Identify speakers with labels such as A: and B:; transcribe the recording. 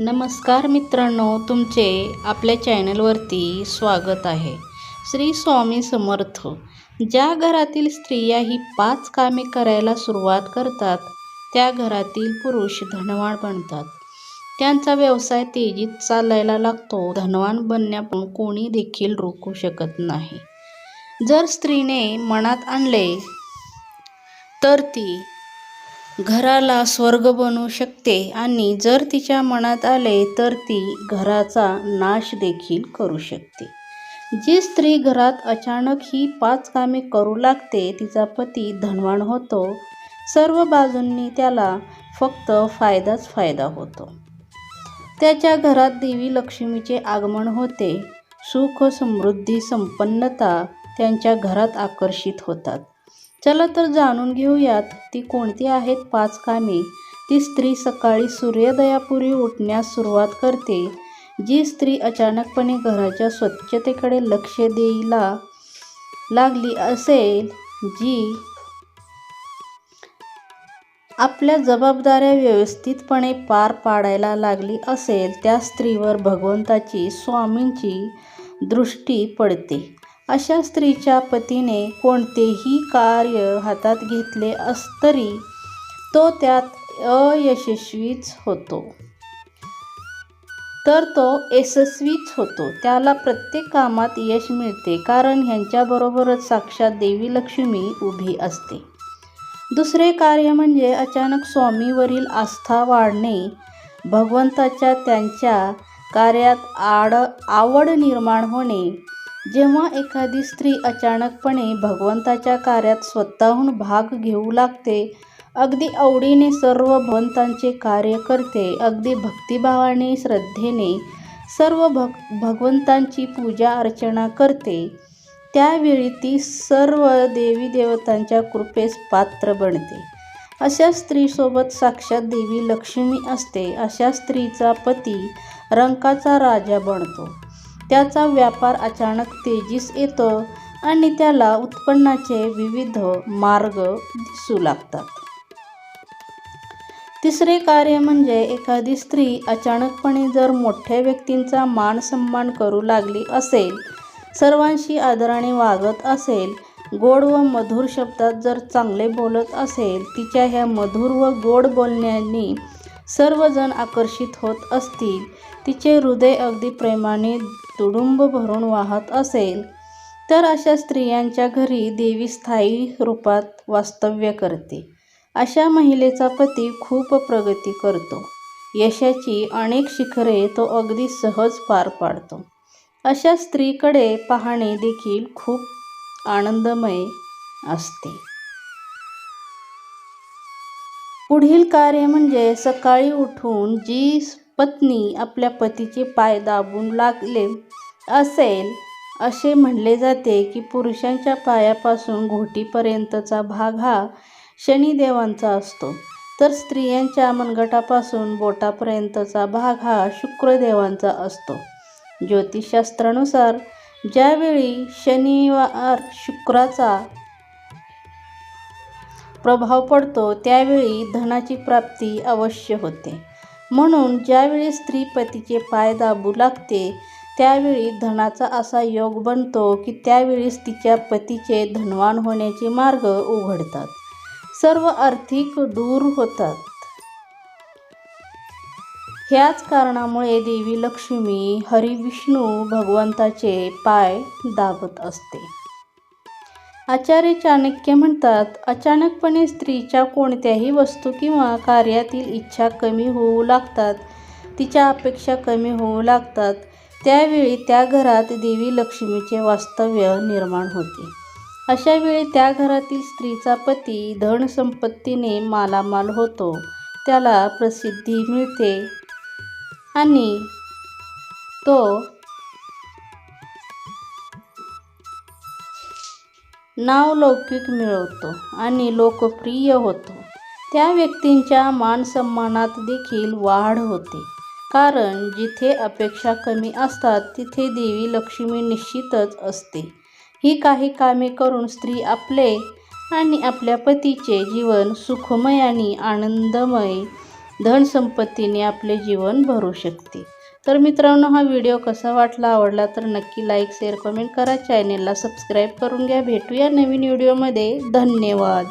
A: नमस्कार मित्रांनो तुमचे आपल्या चॅनलवरती स्वागत आहे. श्री स्वामी समर्थ. ज्या घरातील स्त्रिया ही पाच कामे करायला सुरुवात करतात त्या घरातील पुरुष धनवान बनतात. त्यांचा व्यवसाय तेजीत चालायला लागतो धनवान बनण्यापासून कोणी देखील रोखू शकत नाही. जर स्त्रीने मनात आणले तर ती घराला स्वर्ग बनू शकते आणि जर तिच्या मनात आले तर ती घराचा नाश देखील करू शकते. जी स्त्री घरात अचानक ही पाच कामे करू लागते तिचा पती धनवान होतो. सर्व बाजूंनी त्याला फक्त फायदाच फायदा होतो. त्याच्या घरात देवी लक्ष्मीचे आगमन होते. सुख समृद्धी संपन्नता त्यांच्या घरात आकर्षित होतात. चला तर जाणून घेऊयात ती कोणती आहेत पाच कामे. ती स्त्री सकाळी सूर्योदयापूर्वी उठण्यास सुरुवात करते. जी स्त्री अचानकपणे घराच्या स्वच्छतेकडे लक्ष द्यायला लागली असेल जी आपल्या जबाबदाऱ्या व्यवस्थितपणे पार पाडायला लागली असेल त्या स्त्रीवर भगवंताची स्वामींची दृष्टी पडते. अशा स्त्रीच्या पतीने कोणतेही कार्य हातात घेतले असतरी तो त्यात अयशस्वीच होतो. तर तो यशस्वीच होतो. त्याला प्रत्येक कामात यश मिळते कारण ह्यांच्याबरोबरच साक्षात देवी लक्ष्मी उभी असते. दुसरे कार्य म्हणजे अचानक स्वामीवरील आस्था वाढणे भगवंताच्या त्यांच्या कार्यात आड आवड निर्माण होणे जेव्हा एखादी स्त्री अचानकपणे भगवंताच्या कार्यात स्वतःहून भाग घेऊ लागते अगदी आवडीने सर्व भगवंतांचे कार्य करते अगदी भक्तिभावाने श्रद्धेने सर्व भग भगवंतांची पूजा अर्चना करते त्यावेळी ती सर्व देवी देवतांच्या कृपेस पात्र बनते. अशा स्त्रीसोबत साक्षात देवी लक्ष्मी असते अशा स्त्रीचा पती रंकाचा राजा बनतो. त्याचा व्यापार अचानक तेजीस येतो आणि त्याला उत्पन्नाचे विविध मार्ग दिसू लागतात. तिसरे कार्य म्हणजे एखादी स्त्री अचानकपणे जर मोठ्या व्यक्तींचा मान सन्मान करू लागली असेल सर्वांशी आदराने वागत असेल गोड व मधुर शब्दात जर चांगले बोलत असेल तिच्या ह्या मधुर व गोड बोलण्यांनी सर्वजण आकर्षित होत असतील तिचे हृदय अगदी प्रेमाने तुडुंब भरून वाहत असेल तर अशा स्त्रियांच्या घरी देवी स्थायी रूपात वास्तव्य करते. अशा महिलेचा पती खूप प्रगती करतो. यशाची अनेक शिखरे तो अगदी सहज पार पाडतो. अशा स्त्रीकडे पाहणे देखील खूप आनंदमय असते. पुढील कार्य म्हणजे सकाळी उठून जी पत्नी आपल्या पतीचे पाय दाबून लागले असेल असे म्हणले जाते की पुरुषांच्या पायापासून घोटीपर्यंतचा भाग हा शनिदेवांचा असतो. तर स्त्रियांच्या मनगटापासून बोटापर्यंतचा भाग हा शुक्रदेवांचा असतो. ज्योतिषशास्त्रानुसार ज्यावेळी शनिवार शुक्राचा प्रभाव पडतो त्यावेळी धनाची प्राप्ती अवश्य होते. म्हणून ज्यावेळी स्त्री पतीचे पाय दाबू लागते त्यावेळी धनाचा असा योग बनतो की त्यावेळीच तिच्या पतीचे धनवान होण्याचे मार्ग उघडतात. सर्व आर्थिक दूर होतात. ह्याच कारणामुळे देवी लक्ष्मी हरिविष्णू भगवंताचे पाय दाबत असते. आचार्य चाणक्य म्हणतात अचानकपणे स्त्रीच्या कोणत्याही वस्तू किंवा कार्यातील इच्छा कमी होऊ लागतात. तिच्या अपेक्षा कमी होऊ लागतात. त्यावेळी त्या घरात देवी लक्ष्मीचे वास्तव्य निर्माण होते. अशा वेळी त्या घरातील स्त्रीचा पती धनसंपत्तीने मालामाल होतो. त्याला प्रसिद्धी मिळते. आणि तो नावलौकिक मिळवतो आणि लोकप्रिय होतो. त्या व्यक्तींच्या मानसन्मानात देखील वाढ होते. कारण जिथे अपेक्षा कमी असतात तिथे देवी लक्ष्मी निश्चितच असते. ही काही कामे करून स्त्री आपले आणि आपल्या पतीचे जीवन सुखमय आणि आनंदमय धनसंपत्तीने आपले जीवन भरू शकते. तर मित्रांनो हा व्हिडिओ कसा वाटला आवडला तर नक्की लाईक शेअर कमेंट करा. चॅनेलला सबस्क्राईब करून घ्या. भेटूया नवीन व्हिडिओमध्ये धन्यवाद.